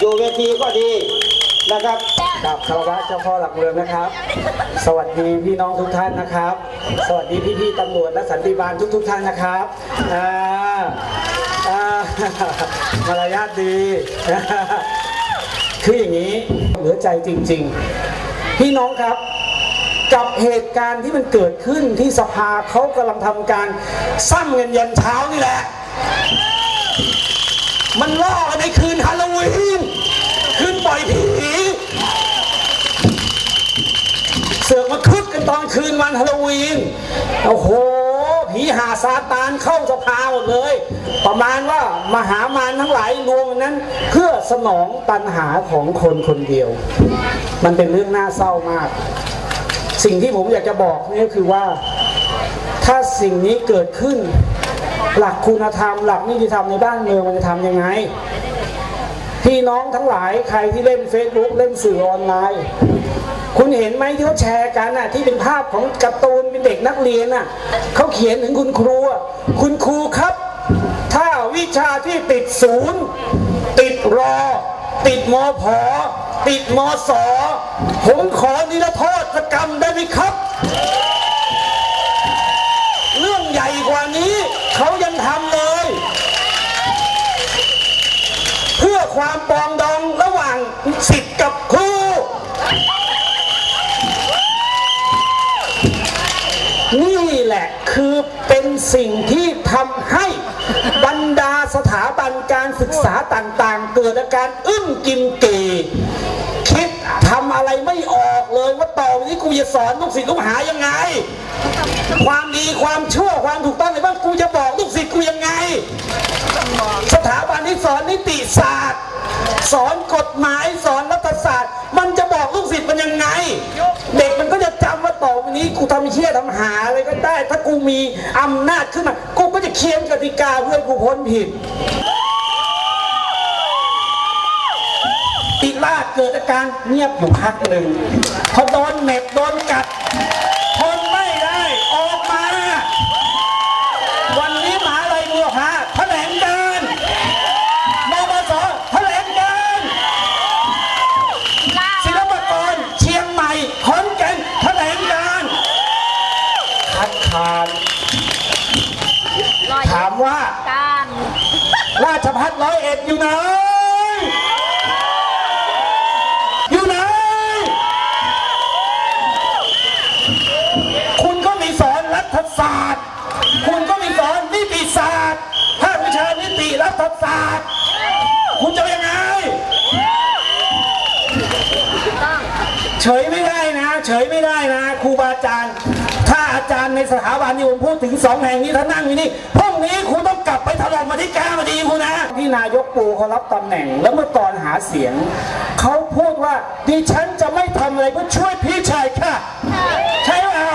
อยู่เวทีก็ดีนะครับกับคารวะเจ้าพ่อหลักเมืองนะครับ สวัสดีพี่น้องทุกท่านนะครับ สวัสดีพี่ๆตำรวจและสันติบาลทุกๆท่านนะครับอ่าอ่ามารยาทดีคืออย่างนี้เหลือใจจริง ๆ พี่น้องครับกับเหตุการณ์ที่มันเกิดขึ้นที่สภาเขากำลังทำการซ้ำเงินยันเช้านี่แหละ มันล่อกันในคืนฮาโลวีนคืนปล่อยผีเสือกมาคึกกันตอนคืนวันฮาโลวีนโอ้โหผีหาซาตานเข้าสภาหมดเลย ประมาณว่ามหามารทั้งหลายรวมกันนั้น เพื่อสนองตัณหาของคนคนเดียว มันเป็นเรื่องน่าเศร้ามาก สิ่งที่ผมอยากจะบอกนี่ก็คือว่า ถ้าสิ่งนี้เกิดขึ้น หลักคุณธรรม หลักนิติธรรมในบ้านเมืองมันจะทำยังไงพี่น้องทั้งหลายใครที่เล่น Facebook เล่นสื่อออนไลน์ คุณเห็นไหมที่เขาแชร์กันน่ะที่เป็นภาพของการ์ตูนเป็นเด็กนักเรียนน่ะเขาเขียนถึงคุณครู คุณครูครับ ถ้าวิชาที่ติดศูนย์ติดรอ ติดมอพอติดมอสอผมขอนิรโทษกรรมได้ไหมครับ เรื่องใหญ่กว่านี้ เขายังทำเลย เพื่อความปองดองระหว่างสิทธิ์กับครูนี่แหละคือเป็นสิ่งที่ทำให้บรรดาสถาบันการศึกษาต่างๆ เกิดอาการอึ้งกินเกคิดทำอะไรไม่ กูจะสอนลูกศิษย์ลูกหายังไง ความดีความชั่วความถูกต้องในบ้างกูจะบอกลูกศิษย์กูยังไง สถาบันที่สอนนิติศาสตร์ สอนกฎหมายสอนรัฐศาสตร์ มันจะบอกลูกศิษย์มันยังไง เด็กมันก็จะจำว่าต่อไปนี้กูทำเชี่ยทำหาอะไรก็ได้ ถ้ากูมีอำนาจขึ้นมากูก็จะเขียนกติกาเพื่อกูพ้นผิด ติราชเกิดอาการเงียบอยู่พักหนึ่งพอโดนเหน็บโดนกัดทนไม่ได้ออกมา วันนี้มหาลัยบัวพาแถลงการณ์มบสแถลงการณ์ศิลปากรเชียงใหม่ขอนแก่นแถลงการณ์คัดค้านถามว่า การราชพัฒร้อยเอ็ดอยู่ไหน เฉยไม่ได้นะ เฉยไม่ได้นะครูบาอาจารย์ถ้าอาจารย์ในสถาบันที่ผมพูดถึงสองแห่งนี้ถ้านนั่งอยู่นี่พรุ่งนี้ครูต้องกลับไปถล่มมาที่กามาดีครูนะที่นายกปูเขารับตำแหน่ง แล้วเมื่อก่อนหาเสียงเขาพูดว่าดิฉันจะไม่ทำอะไรเพื่อช่วยพี่ชายค่ะ ใช่เปล่า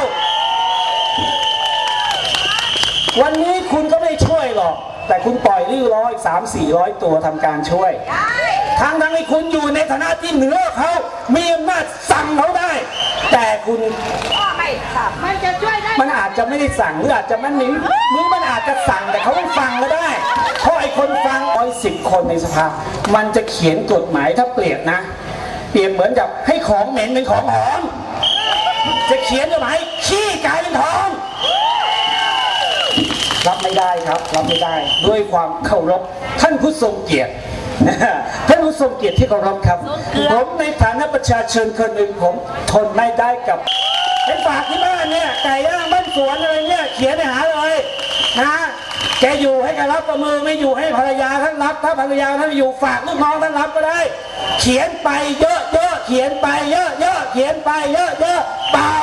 วันนี้คุณ แต่คุณปล่อยริ้วร้อยสามสี่ร้อยตัวทำการช่วยทางทางที่คุณอยู่ในฐานะที่เหนือเขามีอำนาจสั่งเขาได้ แต่คุณก็ไม่ค่ะมันจะช่วยได้มันอาจจะไม่ได้สั่งหรืออาจจะมันหนีหรือมันอาจจะสั่งแต่เขาไม่ฟังก็ได้เพราะไอ้คนฟังร้อยสิบคนในสภา มันจะเขียนกฎหมายถ้าเปรียบนะ เปรียบเหมือนกับให้ของเหม็นเป็นของหอมจะเขียนกฎหมายขี้กลายเป็นทอง รับไม่ได้ครับรับไม่ได้ด้วยความเคารพท่านผู้ทรงเกียรติท่านผู้ทรงเกียรติที่เคารพครับผมในฐานะประชาชนคนหนึ่งผมทนไม่ได้กับไปฝากที่บ้านเนี่ยไก่ย่างบ้านสวนอะไรเนี่ยเขียนไปหาเลยนะแกอยู่ให้แกรับประมือไม่อยู่ให้ภรรยาท่านรับ ถ้าภรรยาท่านไม่อยู่ฝากลูกน้องท่านรับก็ได้ เขียนไปเยอะเยอะๆเขียนไปเยอะเยอะๆเขียนไปเยอะเยอะๆเปล่า